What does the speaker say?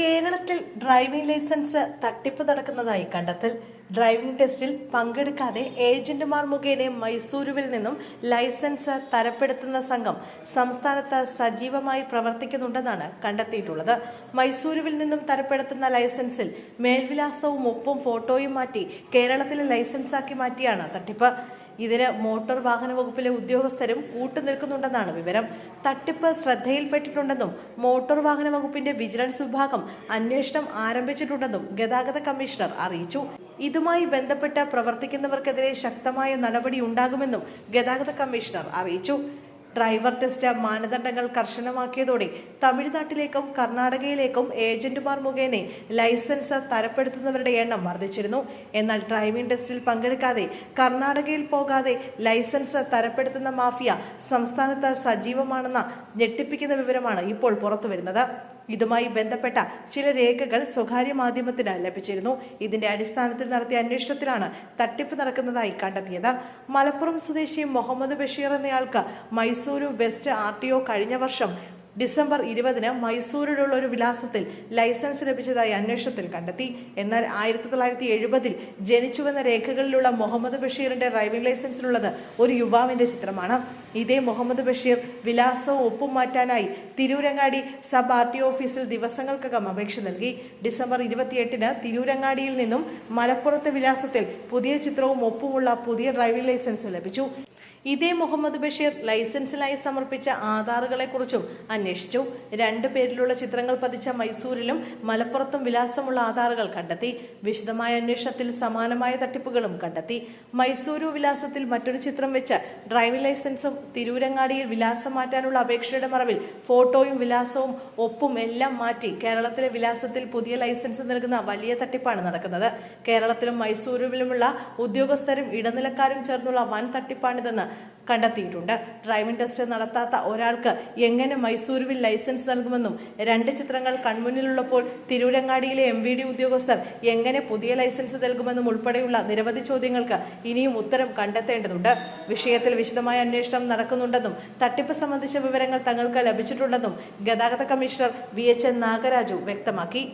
കേരളത്തിൽ driving licence തട്ടിപ്പ് നടക്കുന്നതായി കണ്ടെത്തൽ. ഡ്രൈവിംഗ് ടെസ്റ്റിൽ പങ്കെടുക്കാതെ ഏജന്റുമാർ മുഖേന മൈസൂരുവിൽ നിന്നും ലൈസൻസ് തരപ്പെടുത്തുന്ന സംഘം സംസ്ഥാനത്ത് സജീവമായി പ്രവർത്തിക്കുന്നുണ്ടെന്നാണ് കണ്ടെത്തിയിട്ടുള്ളത്. മൈസൂരുവിൽ നിന്നും തരപ്പെടുത്തുന്ന ലൈസൻസിൽ മേൽവിലാസവും ഒപ്പും ഫോട്ടോയും മാറ്റി കേരളത്തിലെ ലൈസൻസാക്കി മാറ്റിയാണ് തട്ടിപ്പ്. ഇതിന് മോട്ടോർ വാഹന വകുപ്പിലെ ഉദ്യോഗസ്ഥരും കൂട്ടുനിൽക്കുന്നുണ്ടെന്നാണ് വിവരം. തട്ടിപ്പ് ശ്രദ്ധയിൽപ്പെട്ടിട്ടുണ്ടെന്നും മോട്ടോർ വാഹന വകുപ്പിന്റെ വിജിലൻസ് വിഭാഗം അന്വേഷണം ആരംഭിച്ചിട്ടുണ്ടെന്നും ഗതാഗത കമ്മീഷണർ അറിയിച്ചു. ഇതുമായി ബന്ധപ്പെട്ട് പ്രവർത്തിക്കുന്നവർക്കെതിരെ ശക്തമായ നടപടി ഉണ്ടാകുമെന്നും ഗതാഗത കമ്മീഷണർ അറിയിച്ചു. ഡ്രൈവർ ടെസ്റ്റ് മാനദണ്ഡങ്ങൾ കർശനമാക്കിയതോടെ തമിഴ്നാട്ടിലേക്കും കർണാടകയിലേക്കും ഏജന്റുമാർ മുഖേന ലൈസൻസ് തരപ്പെടുത്തുന്നവരുടെ എണ്ണം വർദ്ധിച്ചിരുന്നു. എന്നാൽ ഡ്രൈവിംഗ് ടെസ്റ്റിൽ പങ്കെടുക്കാതെ കർണാടകയിൽ പോകാതെ ലൈസൻസ് തരപ്പെടുത്തുന്ന മാഫിയ സംസ്ഥാനത്ത് സജീവമാണെന്ന ഞെട്ടിപ്പിക്കുന്ന വിവരമാണ് ഇപ്പോൾ പുറത്തുവരുന്നത്. ഇതുമായി ബന്ധപ്പെട്ട ചില രേഖകൾ സ്വകാര്യ മാധ്യമത്തിന് ലഭിച്ചിരുന്നു. ഇതിന്റെ അടിസ്ഥാനത്തിൽ നടത്തിയ അന്വേഷണത്തിലാണ് തട്ടിപ്പ് നടക്കുന്നതായി കണ്ടെത്തിയത്. മലപ്പുറം സ്വദേശി മുഹമ്മദ് ബഷീർ എന്നയാൾക്ക് മൈസൂരു വെസ്റ്റ് ആർ കഴിഞ്ഞ വർഷം ഡിസംബർ ഇരുപതിന് മൈസൂരിലുള്ള ഒരു വിലാസത്തിൽ ലൈസൻസ് ലഭിച്ചതായി അന്വേഷണത്തിൽ കണ്ടെത്തി. എന്നാൽ ആയിരത്തി തൊള്ളായിരത്തി എഴുപതിൽ ജനിച്ചുവെന്ന രേഖകളിലുള്ള മുഹമ്മദ് ബഷീറിന്റെ ഡ്രൈവിംഗ് ലൈസൻസിലുള്ളത് ഒരു യുവാവിന്റെ ചിത്രമാണ്. ഇതേ മുഹമ്മദ് ബഷീർ വിലാസവും ഒപ്പും മാറ്റാനായി തിരൂരങ്ങാടി സബ് ആർ ടി ഓഫീസിൽ ദിവസങ്ങൾക്കകം അപേക്ഷ നൽകി. ഡിസംബർ ഇരുപത്തിയെട്ടിന് തിരൂരങ്ങാടിയിൽ നിന്നും മലപ്പുറത്തെ വിലാസത്തിൽ പുതിയ ചിത്രവും ഒപ്പുമുള്ള പുതിയ ഡ്രൈവിംഗ് ലൈസൻസ് ലഭിച്ചു. ഇതേ മുഹമ്മദ് ബഷീർ ലൈസൻസിനായി സമർപ്പിച്ച ആധാറുകളെക്കുറിച്ചും അന്വേഷിച്ചു. രണ്ടു പേരിലുള്ള ചിത്രങ്ങൾ പതിച്ച മൈസൂരിലും മലപ്പുറത്തും വിലാസമുള്ള ആധാറുകൾ കണ്ടെത്തി. വിശദമായ അന്വേഷണത്തിൽ സമാനമായ തട്ടിപ്പുകളും കണ്ടെത്തി. മൈസൂരു വിലാസത്തിൽ മറ്റൊരു ചിത്രം വെച്ച് ഡ്രൈവിംഗ് ലൈസൻസും തിരൂരങ്ങാടിയിൽ വിലാസം മാറ്റാനുള്ള അപേക്ഷയുടെ മറവിൽ ഫോട്ടോയും വിലാസവും ഒപ്പും എല്ലാം മാറ്റി കേരളത്തിലെ വിലാസത്തിൽ പുതിയ ലൈസൻസ് നൽകുന്ന വലിയ തട്ടിപ്പാണ് നടക്കുന്നത്. കേരളത്തിലും മൈസൂരുവിലുമുള്ള ഉദ്യോഗസ്ഥരും ഇടനിലക്കാരും ചേർന്നുള്ള വൻ തട്ടിപ്പാണിതെന്ന് കണ്ടെത്തിയിട്ടുണ്ട്. ഡ്രൈവിംഗ് ടെസ്റ്റ് നടത്താത്ത ഒരാൾക്ക് എങ്ങനെ മൈസൂരുവിൽ ലൈസൻസ് നൽകുമെന്നും രണ്ട് ചിത്രങ്ങൾ കൺമുന്നിലുള്ളപ്പോൾ തിരൂരങ്ങാടിയിലെ എം വി ഡി ഉദ്യോഗസ്ഥർ എങ്ങനെ പുതിയ ലൈസൻസ് നൽകുമെന്നും ഉൾപ്പെടെയുള്ള നിരവധി ചോദ്യങ്ങൾക്ക് ഇനിയും ഉത്തരം കണ്ടെത്തേണ്ടതുണ്ട്. വിഷയത്തിൽ വിശദമായ അന്വേഷണം നടക്കുന്നുണ്ടെന്നും തട്ടിപ്പ് സംബന്ധിച്ച വിവരങ്ങൾ തങ്ങൾക്ക് ലഭിച്ചിട്ടുണ്ടെന്നും ഗതാഗത കമ്മീഷണർ വി എച്ച് നാഗരാജു വ്യക്തമാക്കി.